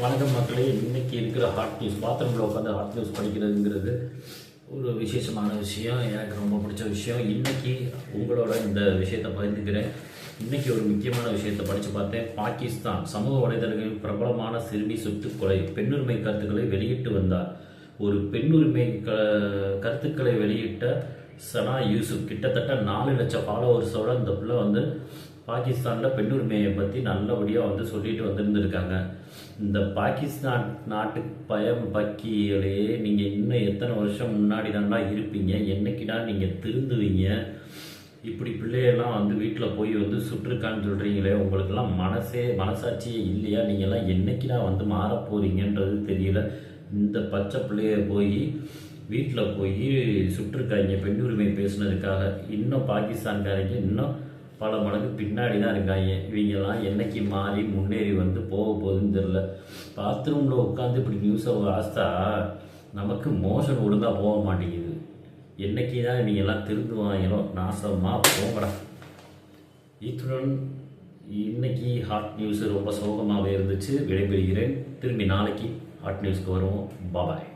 வணக்கம் மக்களே. இன்னைக்கு இருக்கிற ஹாட் நியூஸ் பாத்ரூமில் உட்காந்து ஹாட் நியூஸ் படிக்கிறதுங்கிறது ஒரு விசேஷமான விஷயம். எனக்கு ரொம்ப பிடிச்ச விஷயம். இன்னைக்கு உங்களோட இந்த விஷயத்தை பகிர்ந்துக்கிறேன். இன்னைக்கு ஒரு முக்கியமான விஷயத்தை படித்து பார்த்தேன். பாகிஸ்தான் சமூக வலைதளங்களில் பிரபலமான சிறுமி சுட்டுக்கொலை பெண்ணுரிமை கருத்துக்களை வெளியிட்டு வந்தார். ஒரு பெண்ணுரிமை க கருத்துக்களை வெளியிட்ட சனா யூசுப். கிட்டத்தட்ட நாலு லட்சம் ஃபாலோவர்ஸோட இந்த பிள்ளை வந்து பாகிஸ்தானில் பெண்ணுரிமையை பற்றி நல்லபடியாக வந்து சொல்லிட்டு வந்துருந்துருக்காங்க. இந்த பாகிஸ்தான் நாட்டு பயம் பக்கிகளே நீங்கள் இன்னும் எத்தனை வருஷம் முன்னாடி தான்டா இருப்பீங்க? என்னைக்குடா நீங்கள் திருந்துவீங்க? இப்படி பிள்ளையெல்லாம் வந்து வீட்டில் போய் வந்து சுற்றுக்கான்னு சொல்கிறீங்களே உங்களுக்கெல்லாம் மனசே மனசாட்சியே இல்லையா? நீங்கள்லாம் என்னைக்குடா வந்து மாற போகிறீங்கன்றது தெரியல. இந்த பச்சை பிள்ளைய போய் வீட்டில் போய் சுற்றுக்காய்ங்க பெண் உரிமை பேசுனதுக்காக. இன்னும் பாகிஸ்தான்காரங்க இன்னும் பல மடங்கு பின்னாடி தான் இருக்காங்க. இவங்கெல்லாம் என்னைக்கு மாறி முன்னேறி வந்து போக போகுதுன்னு தெரில பாத்ரூமில் உட்காந்து இப்படி நியூஸை வாசித்தா நமக்கு மோஷன் ஒழுங்காக போக மாட்டேங்குது. என்னைக்கு தான் இவங்கெல்லாம் திருந்துவாங்களோ நாசமாக போகடா இத்துடன் இன்னைக்கு ஹாட் நியூஸ் ரொம்ப சோகமாகவே இருந்துச்சு. விடைபெறுகிறேன். திரும்பி நாளைக்கு ஹாட் நியூஸ்க்கு வருவோம். பாபாய்